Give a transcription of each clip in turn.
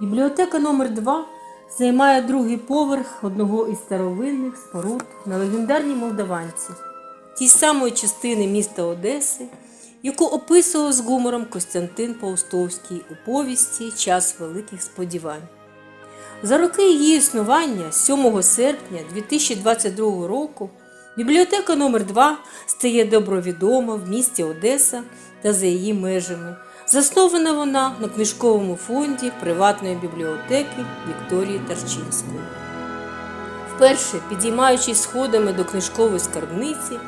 Бібліотека номер 2 займає другий поверх одного із старовинних споруд на легендарній Молдаванці, тій самої частини міста Одеси, яку описував з гумором Костянтин Паустовський у повісті Час великих сподівань. За роки її існування, 7 серпня 2022 року, бібліотека номер 2 стає добровідома в місті Одеса та за її межами. Заснована вона на книжковому фонді приватної бібліотеки Вікторії Тарчинської. Вперше, підіймаючись сходами до книжкової скарбниці,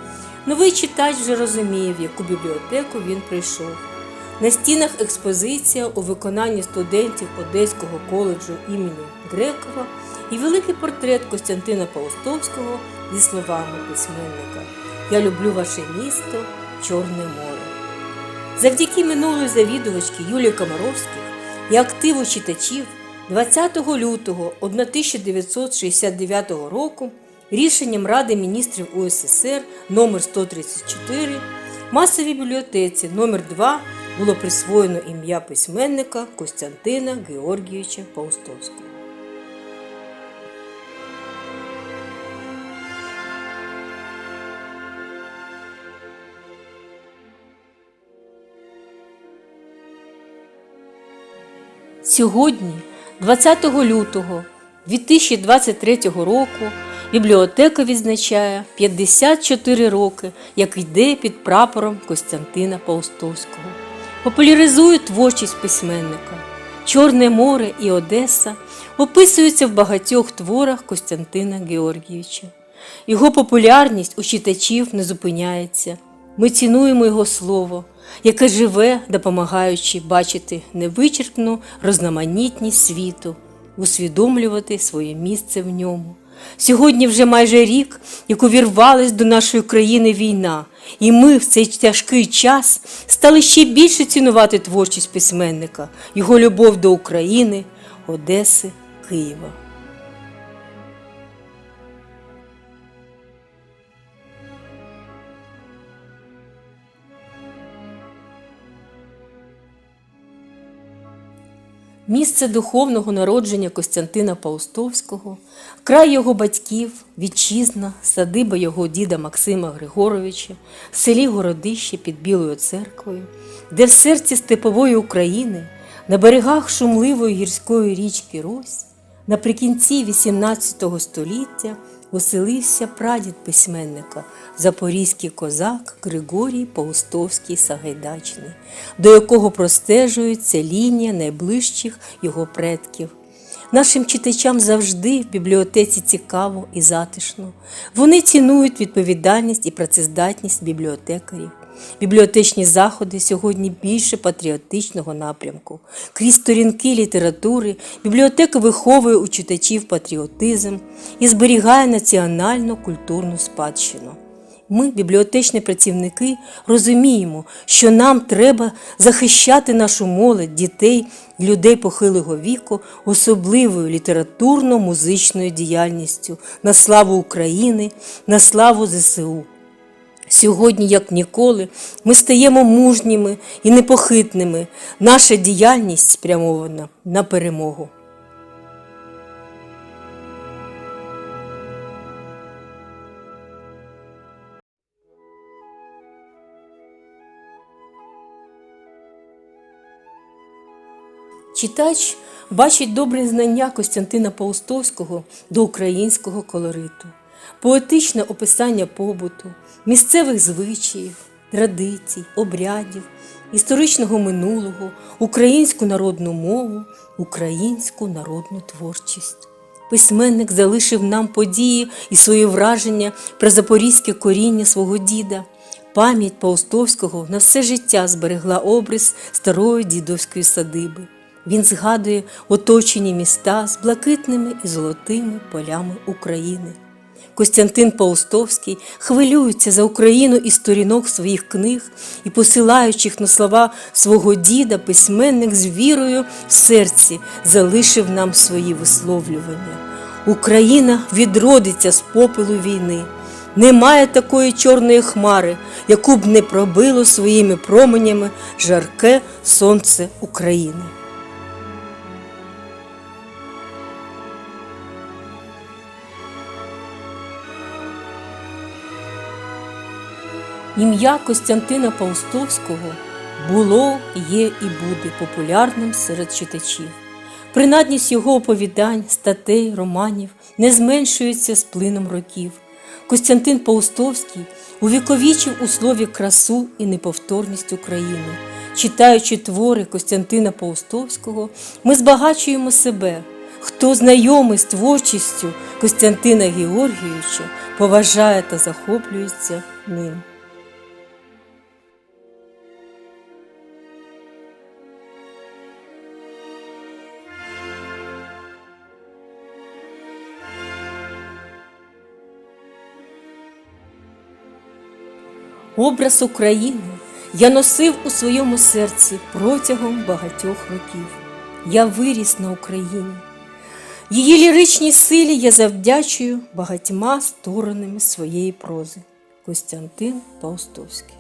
новий читач вже розуміє, в яку бібліотеку він прийшов. На стінах експозиція у виконанні студентів Одеського коледжу імені Грекова і великий портрет Костянтина Паустовського зі словами письменника Я люблю ваше місто, Чорне море. Завдяки минулої завідувачки Юлії Комаровських і активу читачів 20 лютого 1969 року рішенням Ради міністрів УССР номер 134 масовій бібліотеці номер 2 було присвоєно ім'я письменника Костянтина Георгійовича Паустовського. Сьогодні, 20 лютого 2023 року, бібліотека відзначає 54 роки, як йде під прапором Костянтина Паустовського. Популяризує творчість письменника. Чорне море і Одеса описуються в багатьох творах Костянтина Георгійовича. Його популярність у читачів не зупиняється. Ми цінуємо його слово, яке живе, допомагаючи бачити невичерпну розноманітність світу, усвідомлювати своє місце в ньому. Сьогодні вже майже рік, як увірвалась до нашої країни війна, і ми в цей тяжкий час стали ще більше цінувати творчість письменника, його любов до України, Одеси, Києва. Місце духовного народження Костянтина Паустовського, край його батьків, вітчизна, садиба його діда Максима Григоровича, в селі Городище під Білою церквою, де в серці степової України, на берегах шумливої гірської річки Рось, наприкінці XVIII століття оселився прадід письменника, запорізький козак Григорій Паустовський Сагайдачний, до якого простежується лінія найближчих його предків. Нашим читачам завжди в бібліотеці цікаво і затишно. Вони цінують відповідальність і працездатність бібліотекарів. Бібліотечні заходи сьогодні більше патріотичного напрямку. Крізь сторінки літератури бібліотека виховує у читачів патріотизм і зберігає національну культурну спадщину. Ми, бібліотечні працівники, розуміємо, що нам треба захищати нашу молодь, дітей, людей похилого віку особливою літературно-музичною діяльністю на славу України, на славу ЗСУ. Сьогодні, як ніколи, ми стаємо мужніми і непохитними. Наша діяльність спрямована на перемогу. Читач бачить добре знання Костянтина Паустовського до українського колориту, поетичне описання побуту, місцевих звичаїв, традицій, обрядів, історичного минулого, українську народну мову, українську народну творчість. Письменник залишив нам події і свої враження про запорізьке коріння свого діда. Пам'ять Паустовського на все життя зберегла образ старої дідовської садиби. Він згадує оточені міста з блакитними і золотими полями України. Костянтин Паустовський хвилюється за Україну із сторінок своїх книг і, посилаючих на слова свого діда, письменник з вірою в серці залишив нам свої висловлювання. Україна відродиться з попелу війни. Немає такої чорної хмари, яку б не пробило своїми променями жарке сонце України. Ім'я Костянтина Паустовського було, є і буде популярним серед читачів. Принадність його оповідань, статей, романів не зменшується з плином років. Костянтин Паустовський увіковічив у слові красу і неповторність України. Читаючи твори Костянтина Паустовського, ми збагачуємо себе. Хто знайомий з творчістю Костянтина Георгійовича, поважає та захоплюється ним. Образ України я носив у своєму серці протягом багатьох років. Я виріс на Україні. Її ліричній силі я завдячую багатьма сторонами своєї прози. Костянтин Паустовський